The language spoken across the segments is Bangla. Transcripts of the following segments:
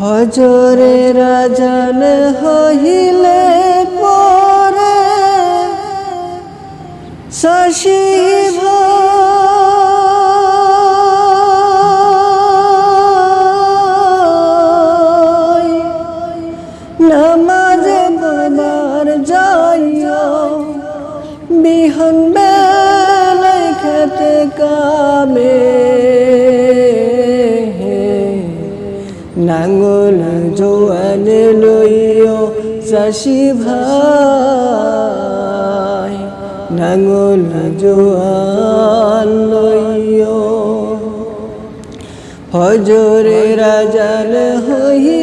ফজরে রাজান হইলে পরে শশী নামাজে বাবার যাইয়া বিহন বেলায় খেতে কামে। নাঙ্গল জোয়ান লইও চাষি ভাই। নাঙ্গল জোয়ান লইও। হজরে রাজাল হইলে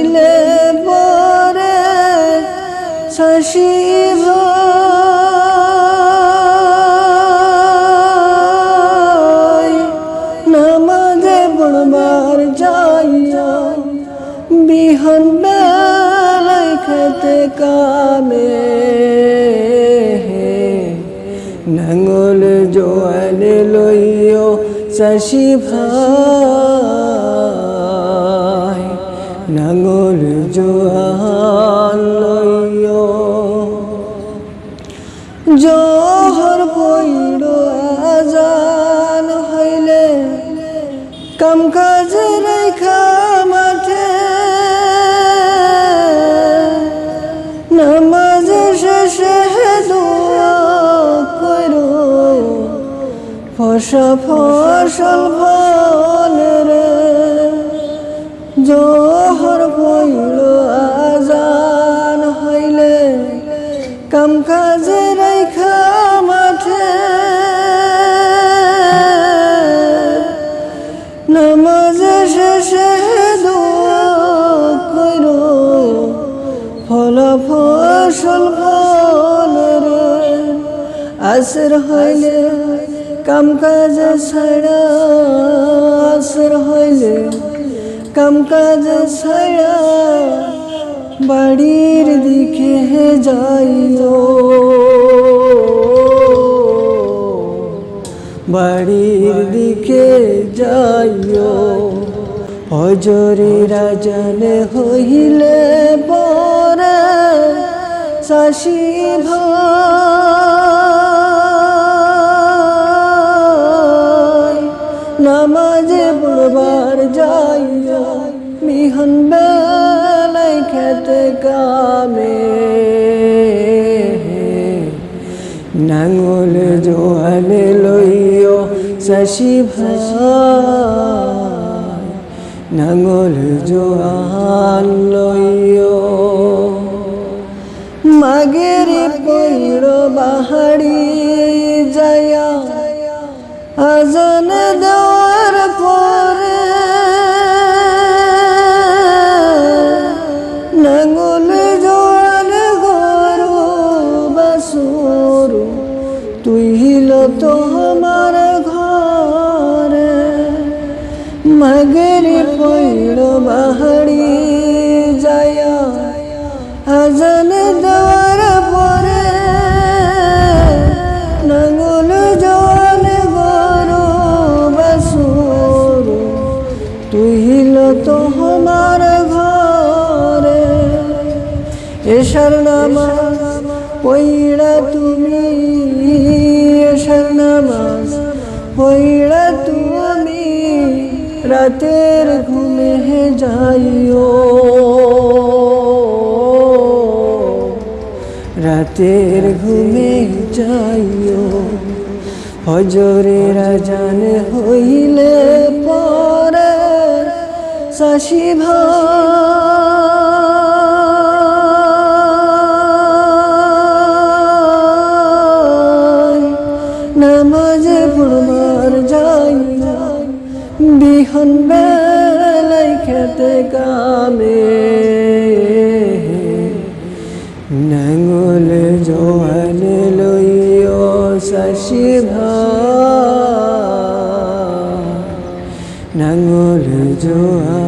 নাঙ্গল জোয়াল লইও শশী ভাই নাঙ্গল জোয়াল লইও জোহর পইল আজান হইলে কাম ফসা ফসল ফল রে। জোহর পইল, আজান হইলে, কাম কাজে রেখা মাঠে। নামাজ শেষে দোয়া ফল ফসল ফল রে। আসর হইলে কাম কাজ ছাড়া আসর হইলে কাম কাজ ছাড়া বাড়ির দিকে যাইও। বাড়ির দিকে যাইও। হজরে রাজানে হইলে পরে শাশি ভাই বেলায় খেতে কামে নাঙ্গল জোয়ালে লইও শশী ভাই। নাঙ্গল জোয়াল লইও। মাগের পৈর বাহারি যায়া। আজন দেওয়ার মগরি পৈল বাহারি যায়া। আজান দেওয়ার পরে নাঙ্গল জল গরু বাসুর তুই হিল তো আমার ঘরে। এসার নামাজ পইড়া তুমি এসার নামাজ পইড়া তুমি। রাতের ঘুমে যাইও। রাতের ঘুমে যাইও। হজরে রাজান হইলে পরে শশী ভাই বিহন বেলাই খেতে কামে নাঙলে জোয়ান লইও শশি ভাই নাঙ্গল জোয়াল